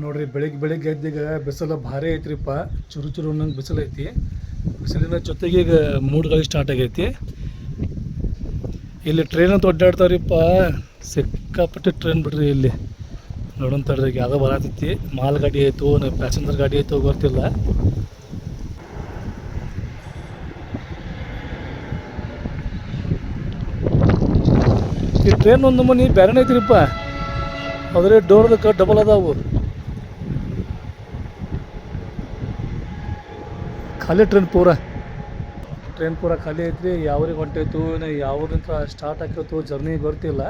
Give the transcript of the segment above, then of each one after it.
ನೋಡ್ರಿ ಬೆಳಿಗ್ಗೆ ಬೆಳಿಗ್ಗೆ ಎದ್ದೀಗ ಬಿಸಿಲು ಭಾರಿ ಐತ್ರಿಪ್ಪ. ಚುರು ಚುರು ಅನ್ನಂಗೆ ಬಿಸಿಲು ಐತಿ. ಬಿಸಿಲಿನ ಜೊತೆಗೆ ಈಗ ಮೂಡ್ಗಳು ಸ್ಟಾರ್ಟ್ ಆಗೈತಿ. ಇಲ್ಲಿ ಟ್ರೈನ್ ಅಂತ ಒಡ್ಡಾಡ್ತಾವ್ರಿಪ್ಪ ಸಿಕ್ಕಾಪಟ್ಟೆ ಟ್ರೈನ್ ಬಿಡ್ರಿ ಇಲ್ಲಿ. ನೋಡೋಣ ತಡ್ರಿ, ಈಗ ಯಾವುದೋ ಬರತೈತಿ. ಮಾಲ್ ಗಾಡಿ ಆಯಿತು ಪ್ಯಾಸೆಂಜರ್ ಗಾಡಿ ಆಯಿತು ಗೊತ್ತಿಲ್ಲ. ಈ ಟ್ರೈನ್ ಒಂದು ಮನಿ ಬೇರೆನೇ ಐತ್ರಿಪ್ಪ. ಆದರೆ ಡೋರ್ದಕ್ಕೆ ಡಬಲ್ ಅದಾವು. ಖಾಲಿ ಟ್ರೈನ್ ಪೂರ. ಟ್ರೈನ್ ಪೂರ ಖಾಲಿ ಐತ್ರಿ. ಯಾವ್ರಿಗೆ ಹೊಂಟೈತು ಇನ್ನು ಯಾವ್ದಂತ ಸ್ಟಾರ್ಟ್ ಆಕೈತು ಜರ್ನಿ ಗೊತ್ತಿಲ್ಲ.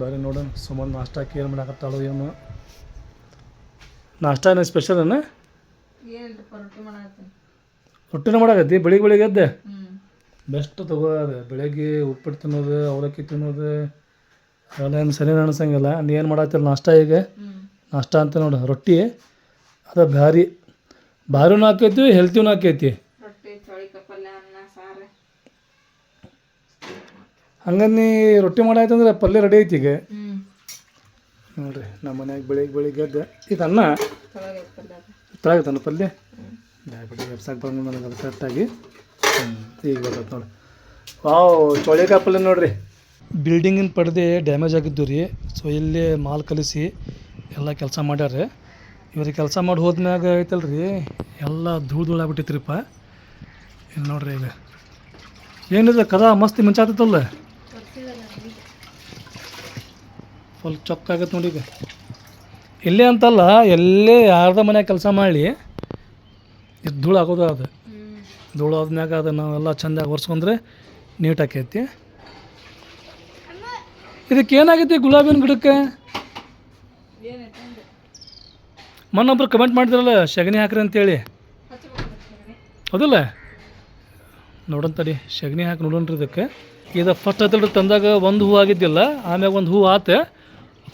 ಬರ್ರಿ ನೋಡೋಣ. ಸುಮ್ಮನೆ ನಾಷ್ಟಾಕ್ಕೆ ಏನು ಮಾಡಕತ್ತಾಳು ಏನು. ನಾಷ್ಟ ಏನು ಸ್ಪೆಷಲ್ ಏನು ರೊಟ್ಟಿನ ಮಾಡಾಕತ್ತಿ? ಬೆಳಿಗ್ಗೆ ಬೆಳಿಗ್ಗೆ ಎದ್ದೆ? ಬೆಸ್ಟ್ ತಗೋ ಅದು. ಬೆಳಗ್ಗೆ ಉಪ್ಪಿಟ್ಟು ತಿನ್ನೋದು ಅವಲಕ್ಕಿ ತಿನ್ನೋದು. ಅವೆಲ್ಲ ಏನು ಸರಿ ಅನ್ಸಂಗಿಲ್ಲ. ನೀ ಏನು ಮಾಡತ್ತಿಲ್ಲ ನಾಷ್ಟ ಈಗ. ನಾಷ್ಟ ಅಂತ ನೋಡು. ರೊಟ್ಟಿ. ಅದು ಭಾರಿ ಭಾರಿನೂ ಹಾಕೈತಿ ಹೆಲ್ತಿನೂ ಹಾಕೈತಿ ರೊಟ್ಟಿ ಚೌಳಿಕಾಯಿ ಪಲ್ಯ ಅನ್ನ ಸಾರು. ಹಂಗಂದು ನೀ ರೊಟ್ಟಿ ಮಾಡಾಯ್ತಂದ್ರೆ ಪಲ್ಯ ರೆಡಿ ಐತಿ ಈಗ. ನೋಡಿರಿ ನಮ್ಮ ಮನ್ಯಾಗ ಬೆಳಿಗ್ಗೆ ಬೆಳಿಗ್ಗೆ ಎದ್ದು ಇದು ಅನ್ನ. ಚೌಳಿಕಾಯಿ ಪಲ್ಯ? ಬಿಡಿ ಎಬ್ಸಾಕ್ ಬಂದು ನನಗೆ ಅದು ಕರೆಕ್ಟಾಗಿ ಈಗ ಬರ್ತೈತೆ ನೋಡಿ ವಾವ್ ಚೋಳಿಕಾಯಿ ಪಲ್ಯ ನೋಡ್ರಿ. ಬಿಲ್ಡಿಂಗಿನ ಪಡೆದೆ ಡ್ಯಾಮೇಜ್ ಆಗಿದ್ದು ರೀ ಸೊ ಇಲ್ಲಿ ಮಾಲ್ ಕಲಿಸಿ ಎಲ್ಲ ಕೆಲಸ ಮಾಡ್ಯಾರ ಇವ್ರಿಗೆ ಕೆಲಸ ಮಾಡಿ ಹೋದ್ಮ್ಯಾಗ ಐತಲ್ಲ ರೀ ಎಲ್ಲ ಧೂಳು ಧೂಳು ಆಗ್ಬಿಟ್ಟೈತ್ರಿಪ್ಪ. ಇಲ್ಲಿ ನೋಡ್ರಿ ಈಗ. ಏನಿದೆ, ಕದ ಮಸ್ತ್ ಮಿಂಚಾತೈತಲ್ಲ ಫುಲ್ ಚೊಕ್ಕ ಆಗತ್ತೆ ನೋಡಿ ಈಗ. ಇಲ್ಲೇ ಅಂತಲ್ಲ, ಎಲ್ಲೇ ಯಾರ್ದ ಮನ್ಯಾಗ ಕೆಲಸ ಮಾಡಿ, ಇದು ಧೂಳು ಆಗೋದು ಅದು. ಧೂಳು ಆದ್ಮ್ಯಾಗ ಅದು ನಾವೆಲ್ಲ ಚಂದಾಗಿ ಒರೆಸ್ಕೊಂಡ್ರೆ ನೀಟ್ ಆಕೈತಿ. ಇದಕ್ಕೆ ಏನಾಗೈತಿ ಗುಲಾಬಿನ ಗಿಡಕ್ಕೆ ಏನೈತೆ ಅಂದೆ ಮೊನ್ನೊಬ್ರು ಕಮೆಂಟ್ ಮಾಡಿದ್ರಲ್ಲ ಸಗಣಿ ಹಾಕ್ರಿ ಅಂತೇಳಿ. ಹೌದಲ್ಲ? ನೋಡೋಣ ತಡಿ ಸಗಣಿ ಹಾಕಿ ನೋಡೋಣ್ರಿ ಇದಕ್ಕೆ. ಇದು ಫಸ್ಟ್ ಹತ್ತಿರ ತಂದಾಗ ಒಂದು ಹೂ ಆಗಿದ್ದಿಲ್ಲ ಆಮ್ಯಾಗ ಒಂದು ಹೂ ಆತ.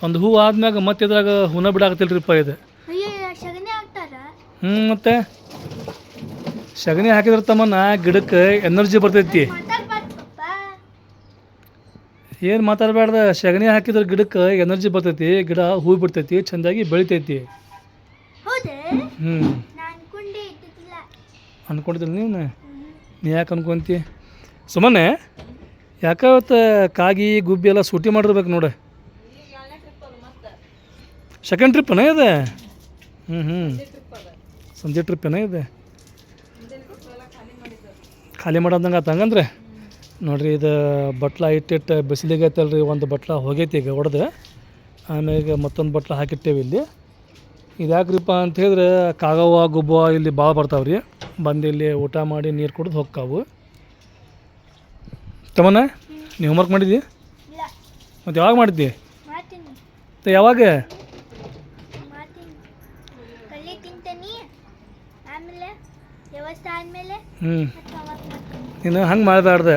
ಒಂದು ಹೂ ಆದ್ಮ್ಯಾಗ ಮತ್ತೆ ಇದ್ರಾಗ ಹೂನ ಬಿಡಾಕತ್ತಿಲ್ರಿಪ್ಪ ಇದು. ಹ್ಞೂ ಮತ್ತೆ? ಸಗಣಿ ಹಾಕಿದ್ರ ತಮ್ಮನ ಗಿಡಕ್ಕೆ ಎನರ್ಜಿ ಬರ್ತೈತಿ. ಏನು ಮಾತಾಡಬೇಡ್ದ ಸಗಣಿ ಹಾಕಿದ್ರೆ ಗಿಡಕ್ಕೆ ಎನರ್ಜಿ ಬರ್ತೈತಿ ಗಿಡ ಹೂ ಬಿಡ್ತೈತಿ ಚೆಂದಾಗಿ ಬೆಳಿತೈತಿ. ಹ್ಞೂ ಅನ್ಕೊಂಡಿದ್ದಿಲ್ಲ ನೀನು? ನೀ ಯಾಕೆ ಅನ್ಕೊಂತಿ? ಸುಮ್ಮನೆ ಯಾಕಾವತ್ತು ಕಾಗಿ ಗುಬ್ಬಿ ಎಲ್ಲ ಸೂಟಿ ಮಾಡಿರ್ಬೇಕು ನೋಡು. ಸೆಕೆಂಡ್ ಟ್ರಿಪ್ಪನ ಇದೆ? ಹ್ಞೂ ಹ್ಞೂ ಸಂಜೆ ಟ್ರಿಪ್ಪೇನ ಇದೆ? ಖಾಲಿ ಮಾಡೋದಂಗೆ ಆತ ಹಂಗಂದ್ರೆ? ನೋಡಿರಿ ಇದು ಬಟ್ಲ ಇಟ್ಟಿಟ್ಟು ಬಿಸಿಲಿಗೆ ಐತಲ್ರಿ ಒಂದು ಬಟ್ಲ ಹೋಗೈತಿ ಈಗ ಹೊಡೆದು ಆಮ್ಯಾಗ ಮತ್ತೊಂದು ಬಟ್ಲ ಹಾಕಿಟ್ಟೇವೆ ಇಲ್ಲಿ. ಇದು ಯಾಕ್ರಿಪ್ಪ ಅಂತ ಹೇಳಿದ್ರೆ ಕಾಗವ್ವ ಗುಬ್ಬವ್ವ ಇಲ್ಲಿ ಭಾಳ ಬರ್ತಾವೆ ರೀ ಬಂದು ಇಲ್ಲಿ ಊಟ ಮಾಡಿ ನೀರು ಕುಡಿದು ಹೋಗ್ತಾವು ತಮ್ಮನ ನೀವು ಹೋಮ್ವರ್ಕ್ ಮಾಡಿದ್ದಿ? ಮತ್ತು ಯಾವಾಗ ಮಾಡಿದ್ದಿ? ಯಾವಾಗ? ಹ್ಞೂ ನೀನು ಹಂಗೆ ಮಾಡಬಾರ್ದು.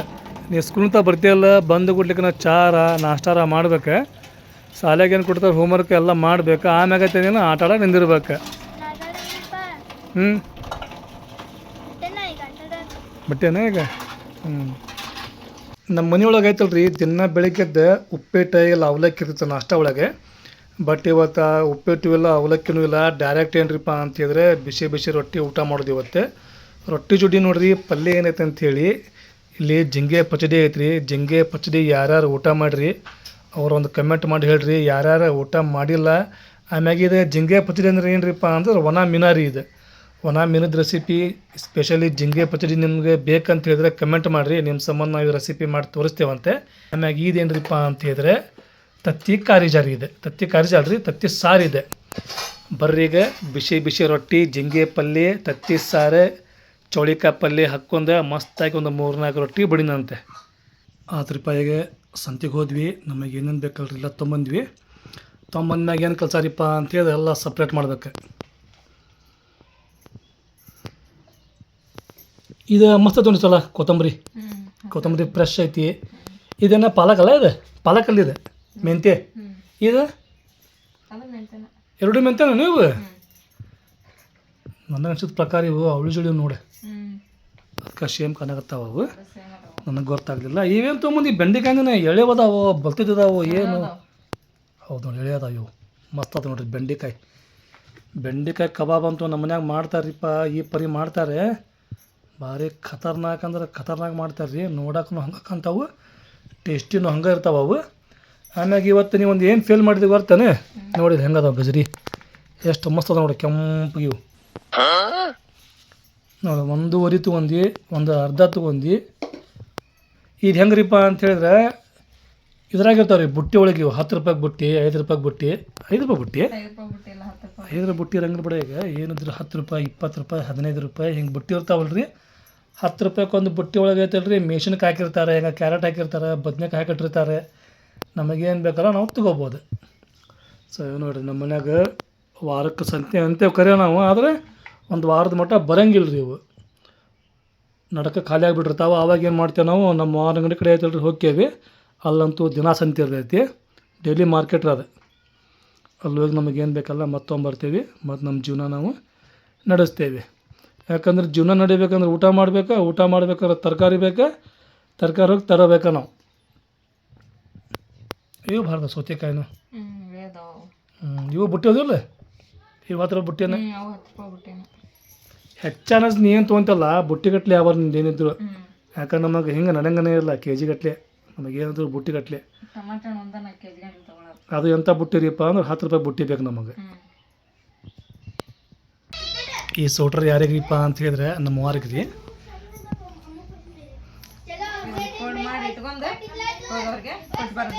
ನೀ ಸ್ಕೂಲ್ತ ಬರ್ತೀಯಲ್ಲ ಬಂದು ಕೊಡ್ಲಿಕ್ಕೆ ನಾ ಚಾರ ನಾಷ್ಟಾರ ಮಾಡ್ಬೇಕು. ಶಾಲೆಗೆ ಏನು ಕೊಡ್ತಾರೆ ಹೋಮ್ವರ್ಕ್ ಎಲ್ಲ ಮಾಡಬೇಕು, ಆಮ್ಯಾಗ ಆಟ ಆಡಕ್ಕೆ ನಿಂದಿರ್ಬೇಕು. ಹ್ಞೂ ಬಟ್ ಈಗ? ಹ್ಞೂ ನಮ್ಮ ಮನೆಯೊಳಗೆ ಐತಲ್ರಿ ರೀ ದಿನ ಬೆಳಿಗ್ಗೆದ್ದು ಉಪ್ಪಿಟ್ಟು ಇಲ್ಲ ಅವಲಕ್ಕಿ ಇರ್ತೈತೆ ನಾಷ್ಟ ಒಳಗೆ. ಬಟ್ ಇವತ್ತು ಉಪ್ಪಿಟ್ಟು ಇಲ್ಲ, ಅವಲಕ್ಕಿನೂ ಇಲ್ಲ ಡೈರೆಕ್ಟ್ ಏನ್ರಿಪ್ಪ ಅಂತಿದ್ರೆ ಬಿಸಿ ಬಿಸಿ ರೊಟ್ಟಿ ಊಟ ಮಾಡೋದು ಇವತ್ತೆ. ರೊಟ್ಟಿ ಜುಡ್ಡಿ ನೋಡ್ರಿ, ಪಲ್ಯ ಏನೈತೆ ಹೇಳಿ, ಇಲ್ಲಿ ಜಿಂಗೆ ಪಚಡಿ ಐತ್ರಿ, ಜಿಂಗೆ ಪಚಡಿ ಯಾರ್ಯಾರು ಊಟ ಮಾಡಿರಿ ಅವ್ರು ಒಂದು ಕಮೆಂಟ್ ಮಾಡಿ ಹೇಳ್ರಿ, ಯಾರ್ಯಾರು ಊಟ ಮಾಡಿಲ್ಲ, ಆಮ್ಯಾಗ ಇದು ಜಿಂಗೆ ಪಚಡಿ ಅಂದ್ರೆ ಏನ್ರಿಪ್ಪ ಅಂದ್ರೆ ಒಣ ಮೀನಾರಿ ಇದು. ಒಣ ಮೀನದ ರೆಸಿಪಿ ಸ್ಪೆಷಲಿ ಜಿಂಗೆ ಪಚಡಿ ನಿಮಗೆ ಬೇಕಂತ ಹೇಳಿದ್ರೆ ಕಮೆಂಟ್ ಮಾಡಿರಿ ನಿಮ್ಮ ಸಂಬಂಧ ನಾವು ರೆಸಿಪಿ ಮಾಡಿ ತೋರಿಸ್ತೇವಂತೆ. ಆಮ್ಯಾಗ ಇದೇನ್ರಿಪ್ಪ ಅಂತ ಹೇಳಿದ್ರೆ ತತ್ತಿ ಕಾರಿ ಜಾರಿ ಇದೆ. ತತ್ತಿ ಕಾರಿ ಜಾರಿ ರೀ ತತ್ತಿ ಸಾರಿದೆ ಇದೆ. ಬರ್ರೀಗ ಬಿಸಿ ಬಿಸಿ ರೊಟ್ಟಿ, ಜಿಂಗೆ ಪಲ್ಯ ತತ್ತಿ ಸಾರು, ಚೌಳಿಕಾಯಿ ಪಲ್ಯ ಹಾಕ್ಕೊಂಡು ಮಸ್ತಾಗಿ ಒಂದು ಮೂರ್ನಾಲ್ಕು ರೊಟ್ಟಿ ಬಡಿನಂತೆ. ಹತ್ತು ರೂಪಾಯಿಗೆ ಸಂತಿಗೆ ಹೋದ್ವಿ ನಮಗೆ ಏನೇನು ಬೇಕಲ್ರಿ ಎಲ್ಲ ತೊಗೊಂಬಂದ್ವಿ. ತೊಗೊಂಬಂದ್ಮ್ಯಾಗ ಏನು ಕಲ್ಸಾರಿಪ್ಪ ಅಂತೇಳಿ ಎಲ್ಲ ಸಪ್ರೇಟ್ ಮಾಡ್ಬೇಕು. ಇದು ಮಸ್ತ್ ತೊಗೊಂಡು ಸಲ ಕೊತ್ತಂಬರಿ. ಕೊತ್ತಂಬರಿ ಫ್ರೆಶ್ ಐತಿ. ಇದೇನ ಅಲ್ಲ ಇದು? ಮೆಂತ್ಯ ಹ್ಞೂ ಇದು? ಅದು ಮೆಂತನ ಎರಡು ಮೆಂತ್ಯನ ನೀವು? ನನ್ನ ನನಗೆ ಅನ್ಸಿದ ಪ್ರಕಾರ ಇವು ಅವಳು ಜೋಡಿ ನೋಡಿ. ಅದಕ್ಕೆ ಸೇಮ್ ಕಾಣಕತ್ತಾವ ಅವು. ನನಗೆ ಗೊತ್ತಾಗಲಿಲ್ಲ. ಇವೇನು ತೊಗೊಂಬಂದು? ಬೆಂಡೆಕಾಯಿನ ಎಳೆ ಅದಾವು ಬಲ್ತಿದ್ದಾವು ಏನು? ಹೌದು ನೋಡಿ ಎಳೆ ಅದಾವ ಇವು. ಮಸ್ತ್ ಅದ ನೋಡ್ರಿ ಬೆಂಡೆಕಾಯಿ. ಬೆಂಡೆಕಾಯಿ ಕಬಾಬ್ ಅಂತೂ ನಮ್ಮ ಮನ್ಯಾಗ ಮಾಡ್ತಾರ್ರಿಪ್ಪ ಈ ಪರಿ ಮಾಡ್ತಾರೆ. ಭಾರಿ ಖತರ್ನಾಕ್ ಅಂದ್ರೆ ಖತರ್ನಾಕ್ ಮಾಡ್ತಾರೆ ರೀ ನೋಡಕ್ಕೂ ಹಂಗೆ ಕಾಣ್ತಾವು. ಟೇಸ್ಟಿನೂ ಹಂಗೆ ಇರ್ತಾವೆ ಅವು. ಆಮ್ಯಾಗ ಇವತ್ತು ನೀವು ಒಂದು ಏನು ಫೇಲ್ ಮಾಡಿದ್ವಿ ಬರ್ತಾನೆ ನೋಡಿದ್ರೆ ಹೆಂಗೆ ಅದಾವ ಗಜರಿ. ಎಷ್ಟು ಮಸ್ತ್ ಅದ ನೋಡಿ ಕೆಂಪು ಇವು. ನೋಡಿ ಒಂದೂವರೆ ತೊಗೊಂಡು ಒಂದು ಅರ್ಧ ತೊಗೊಂಡು ಇದು ಹೆಂಗ್ರಿಪ್ಪ ಅಂತ ಹೇಳಿದ್ರೆ ಇದ್ರಾಗಿರ್ತಾವೆ ರೀ ಬುಟ್ಟಿ ಒಳಗೆ ಇವು ಹತ್ತು ರೂಪಾಯಿ ಬುಟ್ಟಿ ಐದು ರೂಪಾಯಿ ಬುಟ್ಟಿ. ಐದು ರೂಪಾಯಿ ಬುಟ್ಟಿ? ಐದು ರೂಪಾಯಿ ಬುಟ್ಟಿ ರಂಗ್ರ ಬಿಡ ಈಗ. ಏನಿದ್ರು ಹತ್ತು ರೂಪಾಯಿ ಇಪ್ಪತ್ತು ರೂಪಾಯಿ ಹದಿನೈದು ರೂಪಾಯಿ ಹಿಂಗೆ ಬುಟ್ಟಿ ಇರ್ತಾವಲ್ಲ ರೀ ಹತ್ತು ರೂಪಾಯಿಗೆ ಒಂದು ಬುಟ್ಟಿ ಒಳಗೆ ಐತಲ್ಲ ರೀ ಮೆಷಿನ್ಗೆ ಹಾಕಿರ್ತಾರೆ ಹೆಂಗೆ ಕ್ಯಾರೆಟ್ ಹಾಕಿರ್ತಾರೆ ಬದ್ನೆಕಾಯಿ ಹಾಕಿಟ್ಟಿರ್ತಾರೆ. ನಮಗೇನು ಬೇಕಲ್ಲ ನಾವು ತಗೋಬೋದು. ಸೊ ಇವ್ ನೋಡಿರಿ ನಮ್ಮ ಮನ್ಯಾಗ ವಾರಕ್ಕೆ ಸಂತೆ ಅಂತೇವೆ ಕರೆ ನಾವು ಆದರೆ ಒಂದು ವಾರದ ಮಟ್ಟ ಬರಂಗಿಲ್ಲ ರೀ ಇವು. ನಡಕ ಖಾಲಿ ಆಗಿಬಿಟ್ಟಿರ್ತಾವೆ ಆವಾಗ ಏನು ಮಾಡ್ತೇವೆ ನಾವು ನಮ್ಮ ಅಂಗಡಿ ಕಡೆ ಐತಲ್ರಿ ಹೋಗ್ತೇವೆ. ಅಲ್ಲಂತೂ ದಿನ ಸಂತೆ ಇರ್ತೈತಿ ಡೈಲಿ ಮಾರ್ಕೆಟ್ ಅದು ಅಲ್ಲಿ ಹೋಗಿ ನಮಗೇನು ಬೇಕಲ್ಲ ಮತ್ತೊಂಬರ್ತೀವಿ ಮತ್ತು ನಮ್ಮ ಜೀವನ ನಾವು ನಡೆಸ್ತೇವೆ. ಯಾಕಂದ್ರೆ ಜೀವನ ನಡಿಬೇಕಂದ್ರೆ ಊಟ ಮಾಡಬೇಕಾ ಊಟ ಮಾಡ್ಬೇಕಾದ್ರೆ ತರಕಾರಿ ಬೇಕಾ ತರಕಾರಿ ಹೋಗಿ ತರಬೇಕಾ ನಾವು? ಇವು ಭಾರತ ಸೌತೆಕಾಯಿನ? ಇವು ಬುಟ್ಟಿ ಹೋದಿಲ್ಲ ಇವತ್ತರ ಬುಟ್ಟಿನ. ಹ್ಞೂ ಅವು ಹತ್ತು ರೂಪಾಯಿ ಬಿಟ್ಟೇನು ಹೆಚ್ಚಾನ ನೀ ಏನು ತೊಗೊಂತಲ್ಲ ಬುಟ್ಟಿಗಟ್ಲೆ ಯಾವ ಏನಿದ್ರು ಯಾಕಂದ್ರೆ ನಮಗೆ ಹಿಂಗೆ ನಡೆಂಗನೇ ಇಲ್ಲ ಕೆ ಜಿ ಗಟ್ಲೆ ನಮಗೇನಿದ್ರು ಬುಟ್ಟಿಗಟ್ಲೆ ಅದು ಎಂಥ ಬುಟ್ಟಿ ರೀಪ್ಪ ಅಂದ್ರೆ ಹತ್ತು ರೂಪಾಯಿ ಬುಟ್ಟಿ ಬೇಕು ನಮಗೆ. ಈ ಸೋಟ್ರ್ ಯಾರಿಗ್ರಿಪ್ಪ ಅಂತ ಹೇಳಿದ್ರೆ ನಮ್ಮ ವಾರಿಗೆ ರೀ ಫೋನ್ ಮಾಡಿ ಇಟ್ಕೊಂಡು ಹೋಗೋರಿಗೆ ಕೊಟ್ಟು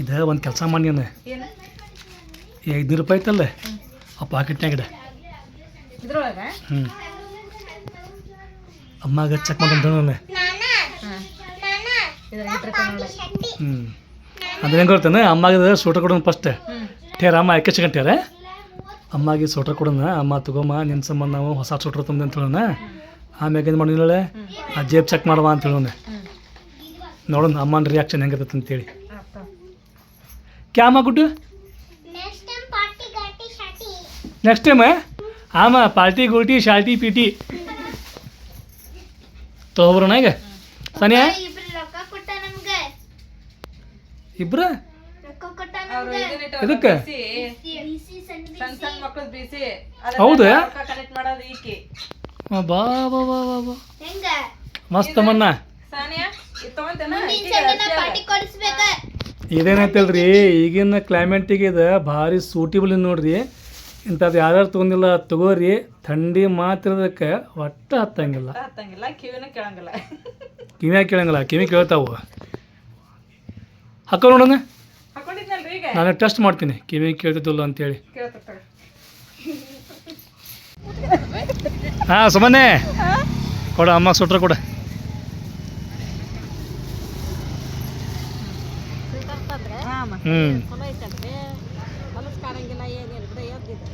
ಇದು ಒಂದು ಕೆಲಸ ಮಾಡಿ ಈ ಐದುನೂರು ರೂಪಾಯಿ ಐತಲ್ಲ? ಆ ಪಾಕೆಟ್ನಾಗ ಇಡ. ಇದ್ರೊಳಗೆ? ಅಮ್ಮಾಗ ಚೆಕ್ ನೋಡಿ ಹ್ಞೂ ಅದು ಹೆಂಗೆ ಗೊತ್ತಾನೆ ಅಮ್ಮಾಗ ಸೂಟ್ರ್ ಕೊಡೋಣ ಫಸ್ಟ್ ಟೇರ ಅಮ್ಮ ಎಕ್ಕಚ್ಕೊಂಡ್ಯಾರ ಅಮ್ಮಗೆ ಸೂಟ್ರ್ ಕೊಡೋಣ ಅಮ್ಮ ತಗೊಮ್ಮ ನಿನ್ನ ಸಂಬಂಧ ನಾವು ಹೊಸ ಸೂಟ್ರ್ ತಂದೆ ಅಂತ ಹೇಳೋಣ. ಆಮ್ಯಾಗ ಏನು ಮಾಡಿಲ್ಲ ಆ ಜೇಬ್ ಚೆಕ್ ಮಾಡುವ ಅಂತ ಹೇಳೋಣ. ನೋಡೋಣ ಅಮ್ಮನ ರಿಯಾಕ್ಷನ್ ಹೆಂಗಿರ್ತೈತೆ ಅಂತೇಳಿ ಕ್ಯಾಮ ಗುಡ್ಡು ನೆಕ್ಸ್ಟ್ ಟೈಮ್ ಆಮ ಪಾರ್ಟಿ ಗೋಟಿ ಶಾಲ್ಟಿ ಪೀಟಿ. ತೊಗೊಬ್ರಣ ಈಗ. ಸನಿಯಾ? ಇಬ್ರು ರೊಕ್ಕ ಕೊಟ್ಟ ನಮ್ಗೆ. ಇಬ್ರ? ಇದಕ್ಕೆ ಹೌದು? ಬಾ ಬಾ ಬಾ ಬಾ ಬಾ. ಹೆಂಗ? ಮಸ್ತ್ ಮನ್ನ ಇದೇನೈತಲ್ರಿ ಈಗಿನ ಕ್ಲೈಮೇಟಿಗೆ ಇದು ಭಾರಿ ಸೂಟಿಬಲ್ ನೋಡ್ರಿ. ಇಂಥದ್ದು ಯಾರ್ಯಾರು ತೊಗೊಂಡಿಲ್ಲ ತಗೋರಿ ಥಂಡಿ ಮಾತ್ರದಕ್ಕೆ ಒಟ್ಟು ಹತ್ತಂಗಿಲ್ಲ. ಹತ್ತಂಗಿಲ್ಲ ಕಿವಿನ ಕೇಳಂಗಿಲ್ಲ. ಕಿವಿಯಾಗ ಕೇಳಂಗಿಲ್ಲ ಕಿವಿ ಕೇಳ್ತಾವು. ಹಾಕೋ ನೋಡೋಣ ಹಾಕೊಂಡಿದ್ನಲ್ರಿ ಈಗ? ನಾನು ಟೆಸ್ಟ್ ಮಾಡ್ತೀನಿ ಕಿವಿ ಕೇಳ್ತಿದ್ದಿಲ್ಲ ಅಂತೇಳಿ. ಹಾಂ ಸುಮ್ಮನೆ ಕೊಡ ಅಮ್ಮ ಸುಟ್ರ ಕೊಡ. ಹಾಂ ಹ್ಞೂ ಚಲೋ ಐತಲ್ರಿ ಹೊಲಸ್ ಕಾರಂಗಿಲ್ಲ ಏನಿಲ್ಲ ಬಿಡ ಎದ್ದಿದ್ದು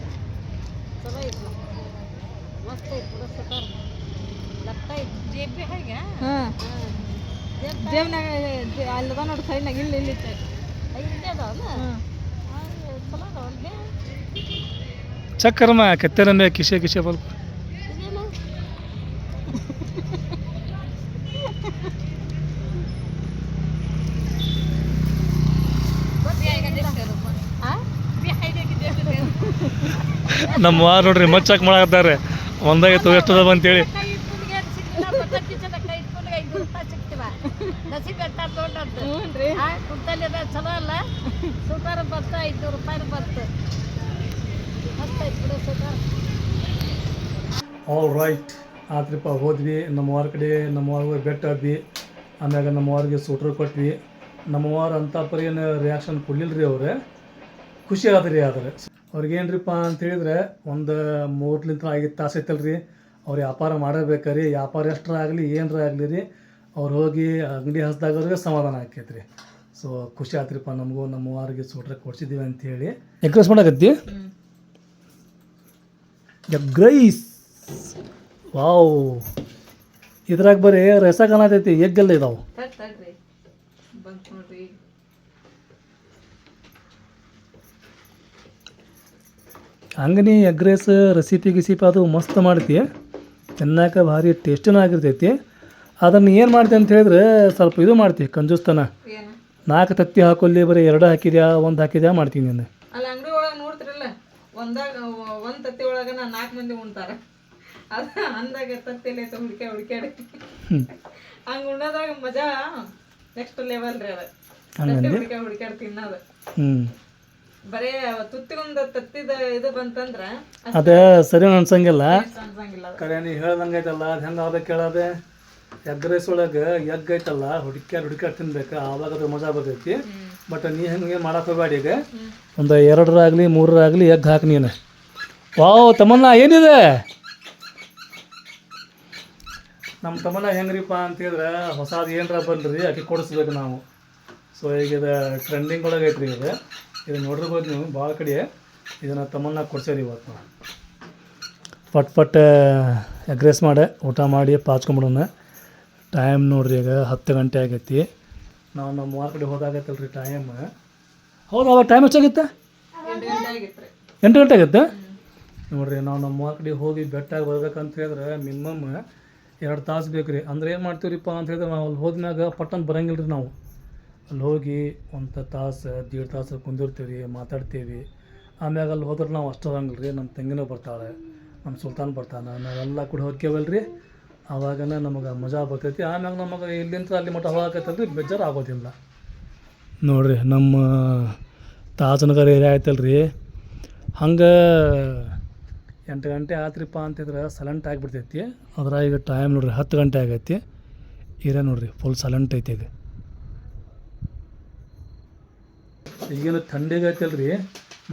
ಚಲೋ ಐತಿ ಮಸ್ತ್ ಐತಿ ಬಿಡ ಸುತಾರ ಲಕ್ಕ ಐತಿ ಜೇಬ್ ಬಿ ಹಾಗೆ ಹಾಂ ಜೇಬ್ನಾಗ ಅಲ್ಲದ ನೋಡಿ ಸೈಡ್ನಾಗ ಇಲ್ಲಿ ಇಲ್ಲಿ ಇಲ್ಲೇ ಅದಾವಲ್ಲ ಚಲೋ ಅದಾವಲ್ರಿ ಚಕ್ಕರಮ್ಮ ಕತ್ತೆರಮ್ಮೆ ಕಿಶೆ ಕಿಶೆ ಬಲ್ಪ. ನಮ್ಮ ವಾರ ನೋಡ್ರಿ ಮಚ್ಚಾಕ್ ಮಾಡಾಕತ್ತಾರೆ ಒಂದಾಗಿತ್ತು ಚಲೋ ಅಲ್ಲ? ಬತ್ತ ರೂಪಾಯಿ ಬತ್ತು. ಬಿಡು ಆಲ್ ರೈಟ್ ಆತ್ರಿಪ್ಪ ಹೋದ್ವಿ. ನಮ್ಮವಾರ ಕಡೆ ನಮ್ಮ ವಾರ ಬೆಟ್ಟ ಹಬ್ಬಿ ಆಮ್ಯಾಗ ನಮ್ಮ ವಾರಿಗೆ ಸೂಟ್ರ್ ಕೊಟ್ವಿ. ನಮ್ಮವಾರ ಅಂತ ಪರಿ ಏನು ರಿಯಾಕ್ಷನ್ ಕೊಡ್ಲಿಲ್ಲ ರೀ ಅವ್ರೆ. ಖುಷಿ ಆದ್ರಿ ಆದ್ರೆ. ಅವ್ರಿಗೇನ್ರಿಪ್ಪ ಅಂತ ಹೇಳಿದ್ರೆ ಒಂದು ಮೂರ್ಲಿಂತ ಐದು ತಾಸು ಐತಲ್ರಿ ಅವ್ರು ವ್ಯಾಪಾರ ಮಾಡಬೇಕ್ರಿ. ವ್ಯಾಪಾರ ಎಷ್ಟರ ಆಗಲಿ ಏನರ ಆಗಲಿ ರೀ. ಅವ್ರು ಹೋಗಿ ಅಂಗಡಿ ಹಸ್ದಾಗವ್ರಿಗೆ ಸಮಾಧಾನ ಆಕೈತೆ ರೀ ಸೊ ಖುಷಿ ಆತ್ರಿಪ್ಪ ನಮಗೂ ನಮ್ಮ ವಾರಿಗೆ ಸ್ವೆಟ್ರ್ ಕೊಡ್ಸಿದ್ದೀವಿ ಅಂತೇಳಿ. ಎಕ್ರೆಸ್ ಮಾಡಕತ್ತಿ? Egg rice! ವಾವ್! ಇದ್ರಾಗ ಬರೀ ರಸ ಕಾಣತೈತಿ ಎಗ್ಗೆಲ್ಲ ಇದಾವೆ. ಅಂಗನಿ ಎಗ್ ರೈಸ್ ರೆಸಿಪಿ ಗಿಸಿಪಿ ಅದು ಮಸ್ತ್ ಮಾಡ್ತಿ. ತಿನ್ನಾಕ ಭಾರಿ ಟೇಸ್ಟಿನೂ ಆಗಿರ್ತೈತಿ. ಅದನ್ನು ಏನು ಮಾಡ್ತೀವಿ ಅಂತ ಹೇಳಿದ್ರೆ ಸ್ವಲ್ಪ ಇದು ಮಾಡ್ತೀವಿ ಕಂಜುಸ್ತನ. ಏನು? ನಾಲ್ಕು ತತ್ತಿ ಹಾಕೊಲ್ಲಿ ಬರೀ ಎರಡು ಹಾಕಿದ್ಯಾ ಒಂದು ಹಾಕಿದ್ಯಾ ಮಾಡ್ತೀನಿ ನೀನು. ಒಂದಾಗ ಒಂದು ತತ್ತಿ ಒಳಗೆ ನಾಲ್ಕು ಮಂದಿ ಉಣ್ತಾರ. ಅದ ಅಂದಾಗ ತತ್ತಿಲೆ ಹುಡ್ಕ್ಯಾ ಹುಡ್ಕ್ಯಾಡಿ ಉಣ್ಣದಾಗ ಉಣ್ಣೋದ್ರಾಗ ಮಜಾ ನೆಕ್ಸ್ಟ್ ಲೆವೆಲ್ ರೀ ಅದು. ಹುಡ್ಕ್ಯಾ ಹುಡ್ಕ್ಯಾಡ್ ತಿನ್ನೋದು. ಹ್ಞೂ ಬರೇ ತುತ್ತಿಗೊಂದು ತತ್ತಿದ ಇದು ಬಂತಂದ್ರ ಅದೇ ಸರಿ ಅನ್ಸಂಗಿಲ್ಲ. ಕರೆ ನೀ ಹೇಳ್ದಂಗೆ ಐತಲ್ಲ ಅದು ಹೆಂಗೆ ಆಗ್ಬೇಕು ಹೇಳೋದೆ ಎಗ್ ರೈಸ್ ಒಳಗೆ ಎಗ್ ಐತಲ್ಲ ಹುಡುಕ್ಯಾಡ್ ಹುಡುಕ್ಯಾಡ್ ತಿನ್ಬೇಕು ಆವಾಗ ಅದು ಮಜಾ ಬರ್ತೈತಿ. ಬಟ್ ನೀ ಹೆಂಗೆ ಮಾಡಕ್ಕೆ ಹೋಗಬೇಡಿ ಈಗ. ಒಂದು ಎರಡರಾಗಲಿ ಮೂರರಾಗಲಿ ಎಗ್ ಹಾಕಿ ನೀನು. ವಾವ್ ತಮ್ಮನ್ನ ಏನಿದೆ? ನಮ್ಮ ತಮ್ಮನ್ನ ಹೆಂಗ್ರಿಪ್ಪ ಅಂತೇಳಿದ್ರೆ ಹೊಸದು ಏನರ ಬಂದ್ರಿ ಅಕ್ಕಿ ಕೊಡಿಸ್ಬೇಕು ನಾವು. ಸೊ ಈಗ ಇದು ಟ್ರೆಂಡಿಂಗ್ ಒಳಗೆ ಐತ್ರಿ ಇದು ಇದು ನೋಡಿರ್ಬೋದು ನೀವು ಭಾಳ ಕಡೆ ಇದನ್ನು ತಮ್ಮನ್ನ ಕೊಡ್ಸೇರಿ ಇವತ್ತು ನಾವು. ಪಟ್ ಪಟ್ ಎಗ್ ರೈಸ್ ಮಾಡಿ ಊಟ ಮಾಡಿ ಪಾಚ್ಕೊಂಬಿಡೋಣ. ಟೈಮ್ ನೋಡ್ರಿ ಈಗ ಹತ್ತು ಗಂಟೆ ಆಗೈತಿ. ನಾವು ನಮ್ಮ ಮೂರು ಕಡೆ ಹೋದಾಗತ್ತಲ್ಲ ರೀ ಟೈಮ್ ಹೌದು, ಅವಾಗ ಟೈಮ್ ಎಷ್ಟಾಗುತ್ತೆ ಎಂಟು ಗಂಟೆ ಆಗುತ್ತೆ ನೋಡ್ರಿ, ನಾವು ನಮ್ಮ ಮೂರು ಕಡೆ ಹೋಗಿ ಬೆಟ್ಟಾಗಿ ಬರ್ಬೇಕಂತ ಹೇಳಿದ್ರೆ ಮಿನಿಮಮ್ ಎರಡು ತಾಸು ಬೇಕು ರೀ ಅಂದ್ರೆ ಏನು ಮಾಡ್ತೀವ್ರಿಪ್ಪ ಅಂತ ಹೇಳಿದ್ರೆ ನಾವು ಅಲ್ಲಿ ಹೋದ್ಮ್ಯಾಗ ಪಟ್ಟಂತ ಬರಂಗಿಲ್ಲ ರೀ ನಾವು. ಅಲ್ಲಿ ಹೋಗಿ ಒಂದು ತಾಸು, ದೀಡ್ ತಾಸು ಕುಂದಿರ್ತೀವಿ ಮಾತಾಡ್ತೀವಿ. ಆಮ್ಯಾಗ ಅಲ್ಲಿ ಹೋದ್ರೆ ನಾವು ಅಷ್ಟು ಹೋಗಂಗಿಲ್ಲ ರೀ ನಮ್ಮ ತಂಗಿನೂ ಬರ್ತಾಳೆ ನಮ್ಮ ಸುಲ್ತಾನ್ ಬರ್ತಾನೆ, ನಾವೆಲ್ಲ ಕೂಡ ಹೋಗ್ಕೇವಲ್ರಿ ಆವಾಗನ ನಮಗೆ ಮಜಾ ಬರ್ತೈತಿ. ಆಮ್ಯಾಗ ನಮಗೆ ಇಲ್ಲಿಂದ ಅಲ್ಲಿ ಮಟ್ಟ ಹೋಗಕತ್ತಂದ್ರೆ ಬೇಜಾರು ಆಗೋದಿಲ್ಲ ನೋಡ್ರಿ, ನಮ್ಮ ತಾಜನಗರ ಏರಿಯಾ ರೀ ಹಂಗೆ ಎಂಟು ಗಂಟೆ ಆತ್ರಿಪ್ಪ ಅಂತಿದ್ರೆ ಸೈಲೆಂಟ್ ಆಗಿಬಿಡ್ತೈತಿ. ಅದ್ರಾಗ ಈಗ ಟೈಮ್ ನೋಡ್ರಿ, ಹತ್ತು ಗಂಟೆ ಆಗೈತಿ. ಇರ ನೋಡ್ರಿ ಫುಲ್ ಸೈಲೆಂಟ್ ಐತಿ ಇದು ಈಗೇನು ಥಂಡಿಗೆ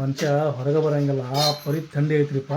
ಮನುಷ್ಯ ಹೊರಗೆ ಬರೋಂಗಿಲ್ಲ. ಆ ಪರಿ ಥಂಡಿ ಐತ್ರಿಪ್ಪ.